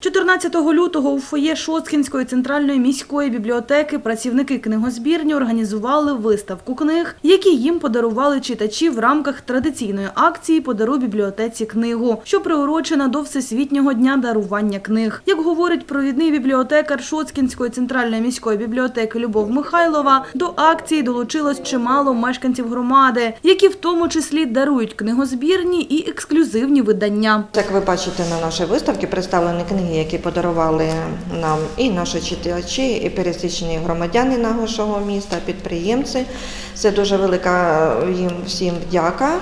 14 лютого у фоє Шосткінської центральної міської бібліотеки працівники книгозбірні організували виставку книг, які їм подарували читачі в рамках традиційної акції Подаруй бібліотеці книгу, що приурочена до Всесвітнього дня дарування книг. Як говорить провідний бібліотекар Шосткінської центральної міської бібліотеки Любов Михайлова, до акції долучилось чимало мешканців громади, які в тому числі дарують книгозбірні і ексклюзивні видання. Як ви бачите на нашій виставці, представлені книги, які подарували нам і наші читачі, і пересічні громадяни нашого міста, підприємці. Це дуже велика їм всім вдяка.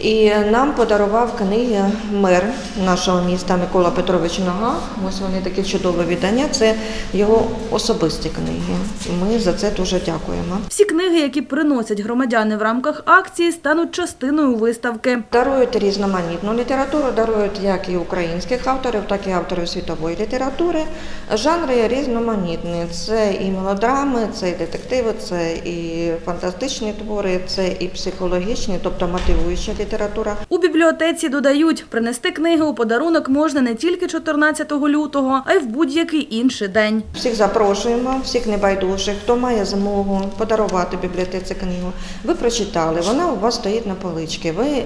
І нам подарував книги мер нашого міста Микола Петрович Нога. Ось вони такі чудові видання. Це його особисті книги. Ми за це дуже дякуємо. Всі книги, які приносять громадяни в рамках акції, стануть частиною виставки. Дарують різноманітну літературу, дарують як і українських авторів, так і авторів світової літератури. Жанри різноманітні. Це і мелодрами, це і детективи, це і фантастичні твори, це і психологічні, тобто мотивуюча література. У бібліотеці додають, принести книги у подарунок можна не тільки 14 лютого, а й в будь-який інший день. Всіх запрошуємо, всіх небайдужих, хто має змогу подарувати бібліотеці книгу. Ви прочитали, вона у вас стоїть на поличці. Ви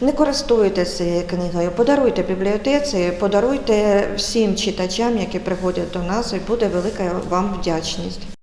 не користуйтеся книгою, подаруйте бібліотеці, подаруйте всім читачам, які приходять до нас, і буде велика вам вдячність.